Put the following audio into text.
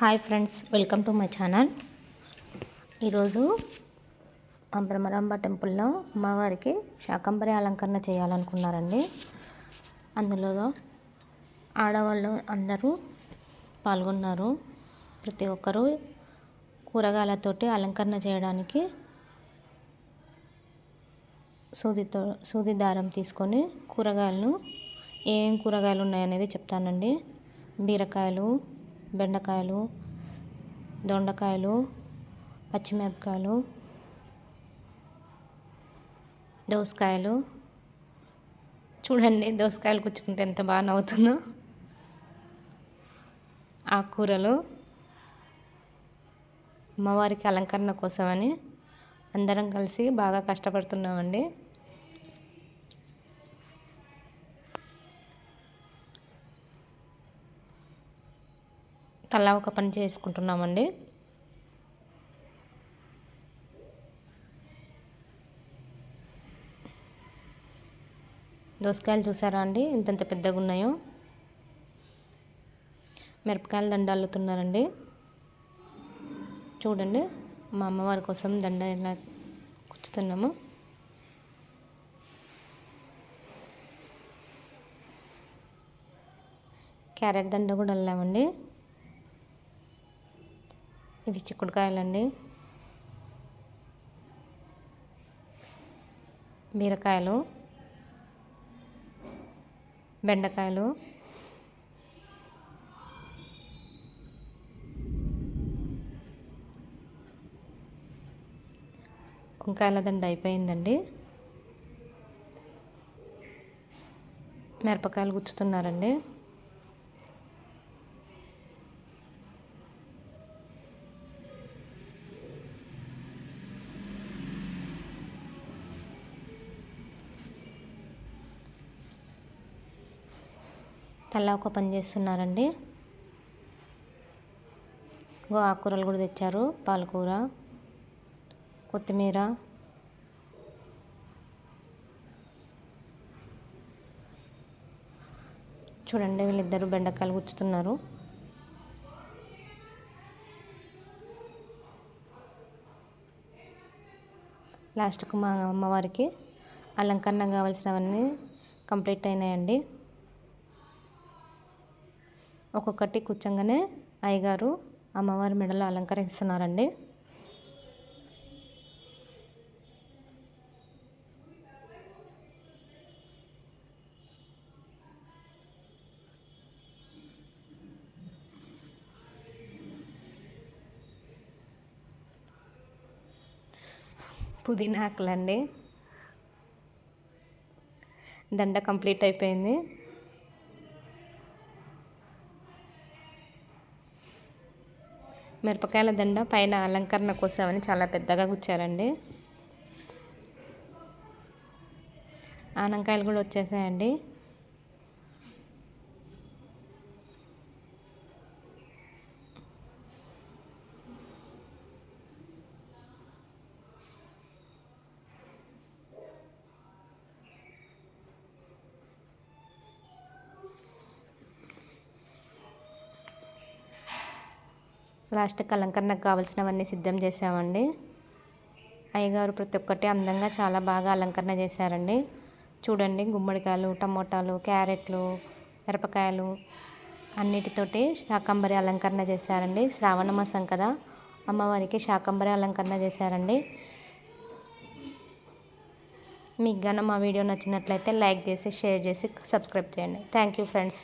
Hi friends welcome to my channel. ఈరోజు బ్రహ్మరాంబ టెంపుల్లో అమ్మవారికి శాకంబరి అలంకరణ చేయాలనుకున్నారండి. అందులో ఆడవాళ్ళు అందరూ పాల్గొన్నారు. ప్రతి ఒక్కరూ కూరగాయలతోటి అలంకరణ చేయడానికి సూదితో సూది దారం తీసుకొని కూరగాయలను ఏమేం కూరగాయలు ఉన్నాయనేది చెప్తానండి. బీరకాయలు బెండకాయలు దొండకాయలు పచ్చిమిరపకాయలు దోసకాయలు. చూడండి దోసకాయలు కూర్చుకుంటే ఎంత బాగా నవ్వుతుందో. ఆకుకూరలు. అమ్మవారికి అలంకరణ కోసమని అందరం కలిసి బాగా కష్టపడుతున్నామండి. తలా ఒక పని చేసుకుంటున్నామండి. దోసకాయలు చూసారా అండి? ఇంతంత పెద్దగా ఉన్నాయో. మిరపకాయలు దండ అల్లుతున్నారండి. చూడండి మా అమ్మవారి కోసం దండ ఇలా కుచ్చుతున్నాము. క్యారెట్ దండ కూడా అల్లామండి. ఇవి చిక్కుడుకాయలండి. బీరకాయలు బెండకాయలు వంకాయల దండ అయిపోయిందండి. మిరపకాయలు గుచ్చుతున్నారండి. తలా ఒక పని చేస్తున్నారండి. గో ఆకుకూరలు కూడా తెచ్చారు పాలకూర కొత్తిమీర. చూడండి వీళ్ళిద్దరు బెండకాయలు గుచ్చుతున్నారు. లాస్ట్కు మా అమ్మవారికి అలంకరణ కావాల్సినవన్నీ కంప్లీట్ అయినాయండి. ఒక్కొక్కటి కూర్చోగానే అయ్యగారు అమ్మవారి మెడలో అలంకరిస్తున్నారండి. పుదీనా ఆకులండి. దండ కంప్లీట్ అయిపోయింది. మిరపకాయల దండ పైన అలంకరణ కోసమని చాలా పెద్దగా గుచ్చారండి. ఆనంకాయలు కూడా వచ్చేసాయండి. లాస్ట్కి అలంకరణకు కావాల్సినవన్నీ సిద్ధం చేసామండి అయ్యగారు ప్రతి ఒక్కటి అందంగా చాలా బాగా అలంకరణ చేశారండి. చూడండి గుమ్మడికాయలు టమోటాలు క్యారెట్లు మిరపకాయలు అన్నిటితోటి శాకంబరి అలంకరణ చేశారండి. శ్రావణ మాసం కదా అమ్మవారికి శాకంబరి అలంకరణ చేశారండి. మీకు గాన మా వీడియో నచ్చినట్లయితే లైక్ చేసి షేర్ చేసి సబ్స్క్రైబ్ చేయండి. Thank you friends.